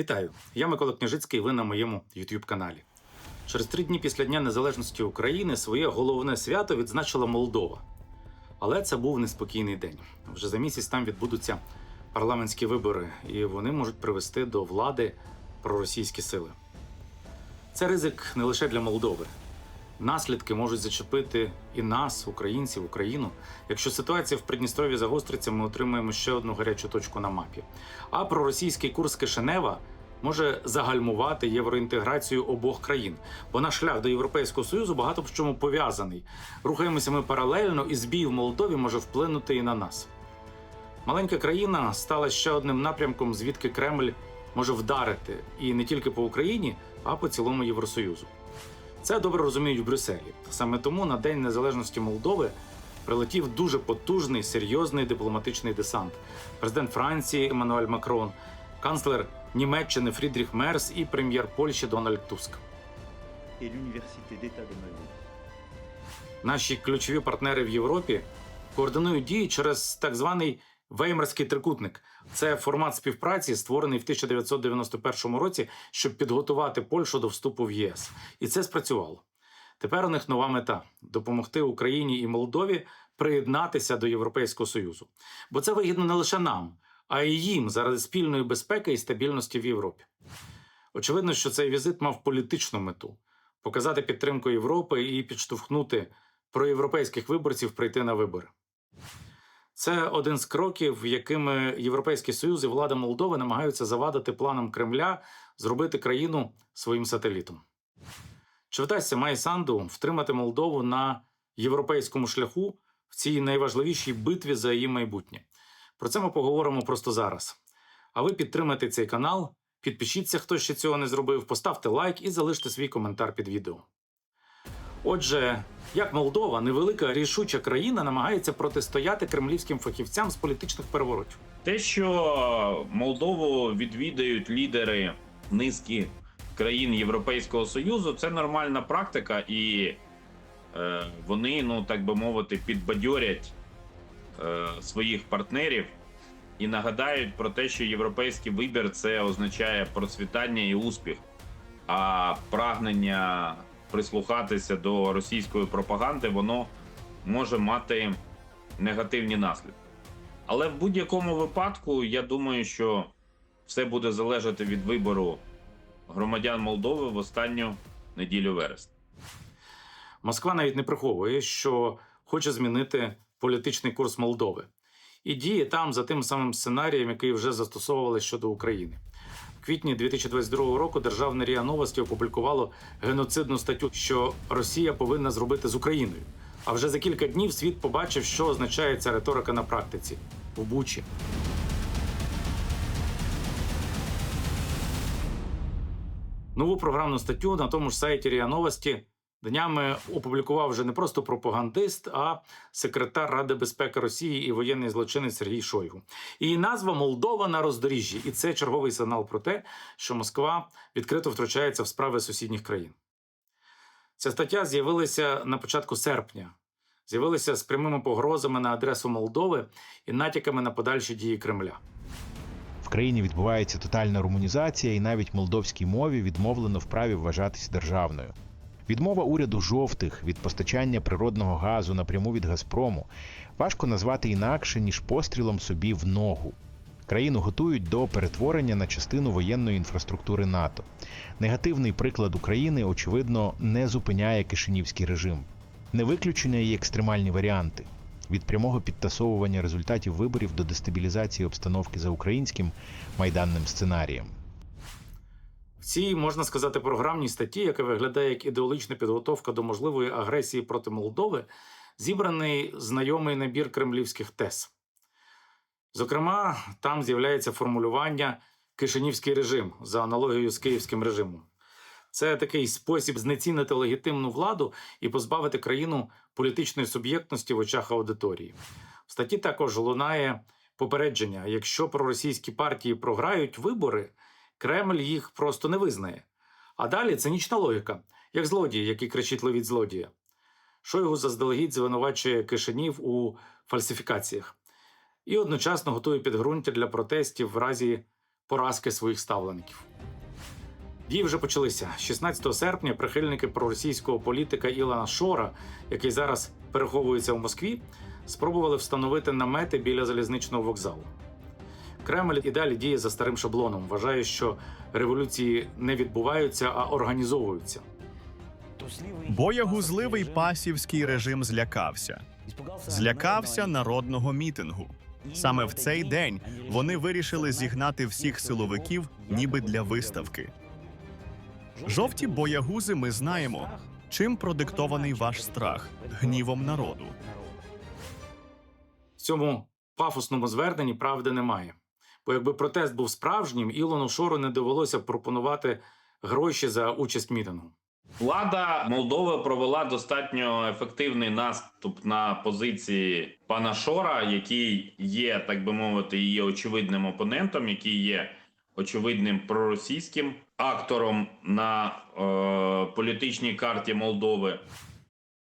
Вітаю! Я Микола Княжицький. Ви на моєму youtube каналі. Через три дні після Дня Незалежності України своє головне свято відзначила Молдова. Але це був неспокійний день. Вже за місяць там відбудуться парламентські вибори, і вони можуть привести до влади проросійські сили. Це ризик не лише для Молдови. Наслідки можуть зачепити і нас, українців, Україну. Якщо ситуація в Придністрові загостриться, ми отримаємо ще одну гарячу точку на мапі. А проросійський курс Кишинева може загальмувати євроінтеграцію обох країн, бо наш шлях до Європейського Союзу багато в чому пов'язаний. Рухаємося ми паралельно, і збій в Молдові може вплинути і на нас. Маленька країна стала ще одним напрямком, звідки Кремль може вдарити і не тільки по Україні, а по цілому Євросоюзу. Це добре розуміють в Брюсселі. Саме тому на День Незалежності Молдови прилетів дуже потужний, серйозний дипломатичний десант. Президент Франції Еммануель Макрон, канцлер Німеччини Фрідріх Мерс і прем'єр Польщі Дональд Туск. Наші ключові партнери в Європі координують дії через так званий Веймарський трикутник. Це формат співпраці, створений в 1991 році, щоб підготувати Польщу до вступу в ЄС. І це спрацювало. Тепер у них нова мета допомогти Україні і Молдові приєднатися до Європейського Союзу. Бо це вигідно не лише нам, а й їм заради спільної безпеки і стабільності в Європі. Очевидно, що цей візит мав політичну мету показати підтримку Європи і підштовхнути проєвропейських виборців прийти на вибори. Це один з кроків, якими Європейський Союз і влада Молдови намагаються завадити планам Кремля зробити країну своїм сателітом. Чи вдасться Май Санду втримати Молдову на європейському шляху в цій найважливішій битві за її майбутнє? Про це ми поговоримо просто зараз. А ви підтримайте цей канал, підпишіться, хто ще цього не зробив, поставте лайк і залиште свій коментар під відео. Отже, як Молдова, невелика рішуча країна, намагається протистояти кремлівським фахівцям з політичних переворотів. Те, що Молдову відвідають лідери низки країн Європейського Союзу, це нормальна практика, і е, вони, ну так би мовити, підбадьорять е, своїх партнерів і нагадають про те, що європейський вибір це означає процвітання і успіх, а прагнення прислухатися до російської пропаганди, воно може мати негативні наслідки. Але в будь-якому випадку я думаю, що все буде залежати від вибору громадян Молдови в останню неділю вересня. Москва навіть не приховує, що хоче змінити політичний курс Молдови і діє там за тим самим сценарієм, який вже застосовували щодо України. В квітні 2022 року державне РІА Новості опублікувало геноцидну статтю, що Росія повинна зробити з Україною. А вже за кілька днів світ побачив, що означає ця риторика на практиці в Бучі. Нову програмну статтю на тому ж сайті РІА Новості днями опублікував вже не просто пропагандист, а секретар Ради безпеки Росії і воєнний злочинець Сергій Шойгу. Її назва Молдова на роздоріжжі, і це черговий сигнал про те, що Москва відкрито втручається в справи сусідніх країн. Ця стаття з'явилася на початку серпня. З'явилася з прямими погрозами на адресу Молдови і натяками на подальші дії Кремля. В країні відбувається тотальна румунізація, і навіть молдовській мові відмовлено в праві вважатись державною. Відмова уряду жовтих від постачання природного газу напряму від Газпрому важко назвати інакше ніж пострілом собі в ногу. Країну готують до перетворення на частину воєнної інфраструктури НАТО. Негативний приклад України, очевидно, не зупиняє кишинівський режим. Не виключення і екстремальні варіанти від прямого підтасовування результатів виборів до дестабілізації обстановки за українським майданним сценарієм. Цій можна сказати програмній статті, яка виглядає як ідеологічна підготовка до можливої агресії проти Молдови, зібраний знайомий набір кремлівських тез. Зокрема, там з'являється формулювання Кишинівський режим за аналогією з київським режимом. Це такий спосіб знецінити легітимну владу і позбавити країну політичної суб'єктності в очах аудиторії. В статті також лунає попередження: якщо проросійські партії програють вибори, Кремль їх просто не визнає. А далі цинічна логіка, як злодій, який кричить ловіть злодія. Шойгу заздалегідь звинувачує Кишинів у фальсифікаціях і одночасно готує підґрунтя для протестів в разі поразки своїх ставлеників. Дії вже почалися 16 серпня. Прихильники проросійського політика Ілана Шора, який зараз переховується в Москві, спробували встановити намети біля залізничного вокзалу. Кремль і далі діє за старим шаблоном. Вважає, що революції не відбуваються, а організовуються. Боягузливий пасівський режим злякався. Злякався народного мітингу. Саме в цей день вони вирішили зігнати всіх силовиків, ніби для виставки. Жовті боягузи ми знаємо. Чим продиктований ваш страх? Гнівом народу. В цьому пафосному зверненні правди немає. Бо якби протест був справжнім, Ілону Шору не довелося пропонувати гроші за участь мітингу. Влада Молдови провела достатньо ефективний наступ на позиції пана Шора, який є, так би мовити, її очевидним опонентом, який є очевидним проросійським актором на е, політичній карті Молдови.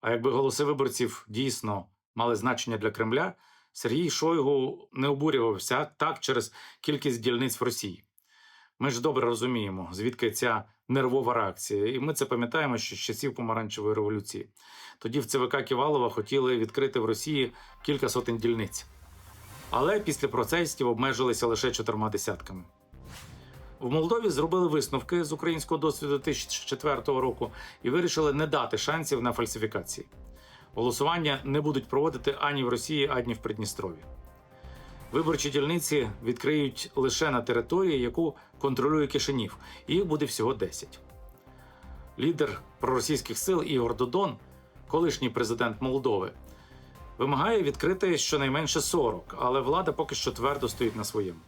А якби голоси виборців дійсно мали значення для Кремля, Сергій Шойгу не обурювався так через кількість дільниць в Росії. Ми ж добре розуміємо, звідки ця нервова реакція, і ми це пам'ятаємо ще з часів помаранчевої революції. Тоді в ЦВК Ківалова хотіли відкрити в Росії кілька сотень дільниць. Але після протестів обмежилися лише чотирма десятками. В Молдові зробили висновки з українського досвіду 2004 року і вирішили не дати шансів на фальсифікації. Голосування не будуть проводити ані в Росії, ані в Придністрові. Виборчі дільниці відкриють лише на території, яку контролює Кишинів, їх буде всього 10. Лідер проросійських сил Ігор Додон, колишній президент Молдови, вимагає відкрити щонайменше 40, але влада поки що твердо стоїть на своєму.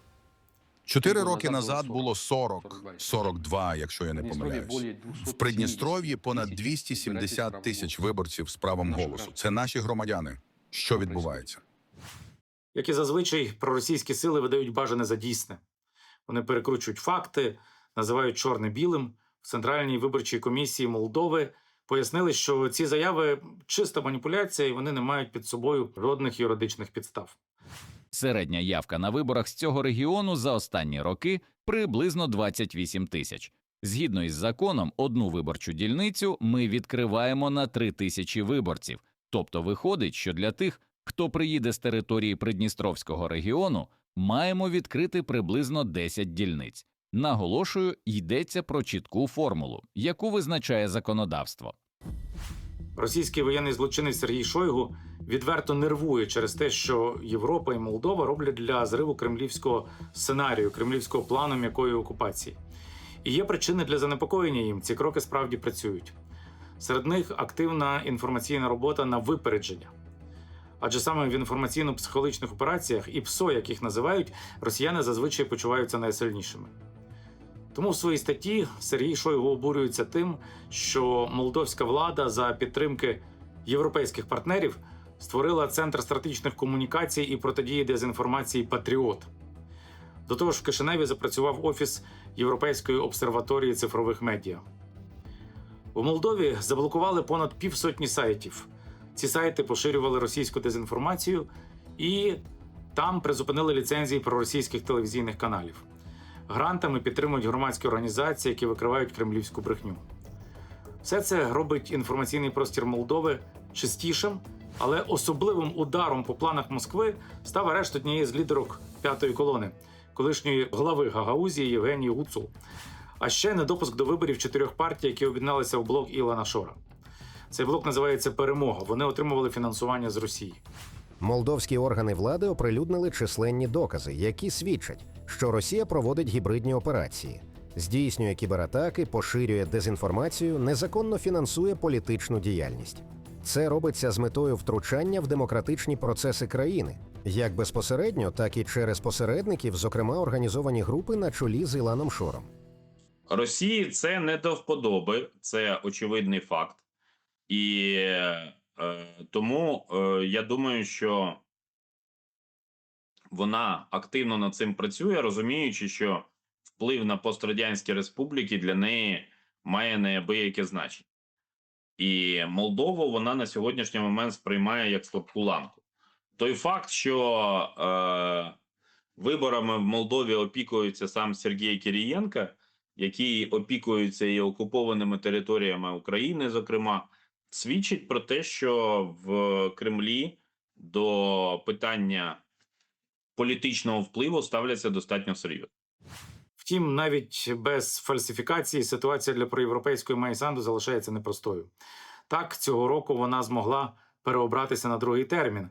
Чотири роки назад було 40, 42, якщо я не помиляюсь. В Придністров'ї понад 270 тисяч виборців з правом голосу. Це наші громадяни. Що відбувається? Як і зазвичай, проросійські сили видають бажане за дійсне. Вони перекручують факти, називають чорне білим. В Центральній виборчій комісії Молдови пояснили, що ці заяви чиста маніпуляція, і вони не мають під собою жодних юридичних підстав. Середня явка на виборах з цього регіону за останні роки приблизно 28 тисяч. Згідно із законом, одну виборчу дільницю ми відкриваємо на 3 тисячі виборців. Тобто виходить, що для тих, хто приїде з території Придністровського регіону, маємо відкрити приблизно 10 дільниць. Наголошую, йдеться про чітку формулу, яку визначає законодавство. Російський воєнний злочинець Сергій Шойгу відверто нервує через те, що Європа і Молдова роблять для зриву кремлівського сценарію, кремлівського плану м'якої окупації. І є причини для занепокоєння їм. Ці кроки справді працюють. Серед них активна інформаційна робота на випередження. Адже саме в інформаційно-психологічних операціях і ПСО, як їх називають, росіяни зазвичай почуваються найсильнішими. Тому в своїй статті Сергій Шойгу обурюється тим, що молдовська влада за підтримки європейських партнерів створила центр стратегічних комунікацій і протидії дезінформації Патріот. До того ж, в Кишиневі запрацював офіс Європейської обсерваторії цифрових медіа. У Молдові заблокували понад півсотні сайтів. Ці сайти поширювали російську дезінформацію і там призупинили ліцензії проросійських телевізійних каналів. Грантами підтримують громадські організації, які викривають кремлівську брехню. Все це робить інформаційний простір Молдови чистішим, але особливим ударом по планах Москви став арешт однієї з лідерок п'ятої колони, колишньої глави Гагаузії Євгенії Гуцул. А ще недопуск до виборів чотирьох партій, які об'єдналися в блок Ілана Шора. Цей блок називається Перемога. Вони отримували фінансування з Росії. Молдовські органи влади оприлюднили численні докази, які свідчать, що Росія проводить гібридні операції, здійснює кібератаки, поширює дезінформацію, незаконно фінансує політичну діяльність. Це робиться з метою втручання в демократичні процеси країни, як безпосередньо, так і через посередників, зокрема організовані групи на чолі з Іланом Шором. Росії це не до вподоби, це очевидний факт. І е, тому е, я думаю, що вона активно над цим працює, розуміючи, що вплив на пострадянські республіки для неї має неабияке значення. І Молдову вона на сьогоднішній момент сприймає як слабку ланку. Той факт, що е, виборами в Молдові опікується сам Сергій Кирієнко, які опікуються і окупованими територіями України, зокрема, свідчить про те, що в Кремлі до питання політичного впливу ставляться достатньо серйозно. Втім, навіть без фальсифікації ситуація для проєвропейської Майсанду залишається непростою. Так, цього року вона змогла переобратися на другий термін.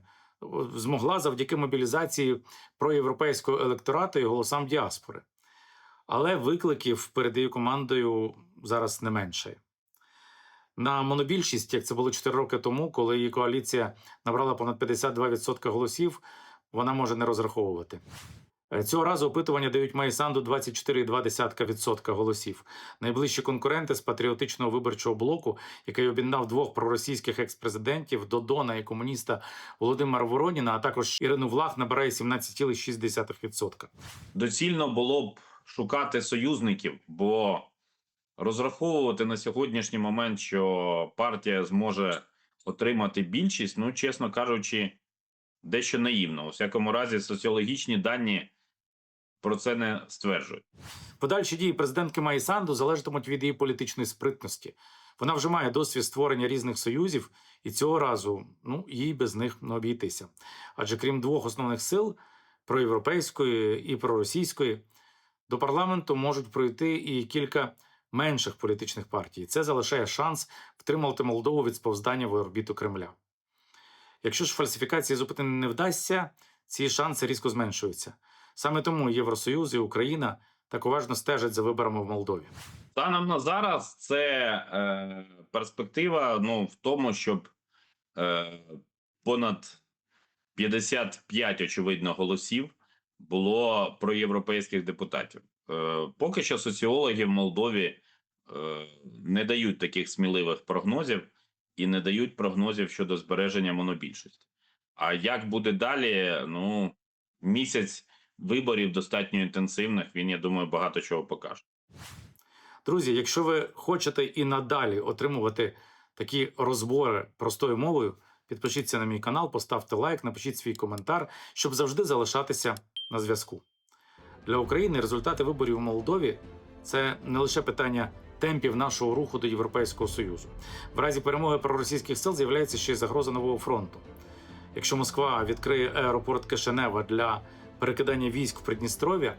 Змогла завдяки мобілізації проєвропейського електорату і голосам діаспори. Але викликів перед її командою зараз не менше. На монобільшість, як це було 4 роки тому, коли її коаліція набрала понад 52% голосів, вона може не розраховувати. Е, Цього разу опитування дають Майсанду 24,2% голосів. Найближчі конкуренти з патріотичного виборчого блоку, який об'єднав двох проросійських експрезидентів Додона і комуніста Володимира Вороніна, а також Ірину Влах, набирає 17,6%. доцільно було б шукати союзників, бо розраховувати на сьогоднішній момент, що партія зможе отримати більшість, ну, чесно кажучи, дещо наївно. У всякому разі, соціологічні дані про це не стверджують. Подальші дії президентки Майсанду залежатимуть від її політичної спритності. Вона вже має досвід створення різних союзів, і цього разу ну їй без них не обійтися. Адже крім двох основних сил проєвропейської і проросійської, до парламенту можуть пройти і кілька менших політичних партій. Це залишає шанс втримати Молдову від сповздання в орбіту Кремля. Якщо ж фальсифікації зупинити не вдасться, ці шанси різко зменшуються. Саме тому Євросоюз і Україна так уважно стежать за виборами в Молдові. Станом на зараз це е, перспектива ну, в тому, щоб е, понад 55, очевидно, голосів було проєвропейських депутатів. Е, поки що соціологи в Молдові е, не дають таких сміливих прогнозів і не дають прогнозів щодо збереження монобільшості. А як буде далі? Ну, місяць виборів достатньо інтенсивних. Він, я думаю, багато чого покаже. Друзі, якщо ви хочете і надалі отримувати такі розбори простою мовою, підпишіться на мій канал, поставте лайк, напишіть свій коментар, щоб завжди залишатися на зв'язку. Для України результати виборів у Молдові це не лише питання темпів нашого руху до Європейського Союзу. В разі перемоги проросійських сил з'являється ще й загроза нового фронту. Якщо Москва відкриє аеропорт Кишинева для перекидання військ в Придністров'я,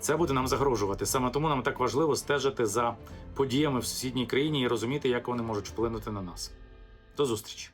це буде нам загрожувати. Саме тому нам так важливо стежити за подіями в сусідній країні і розуміти, як вони можуть вплинути на нас. До зустрічі!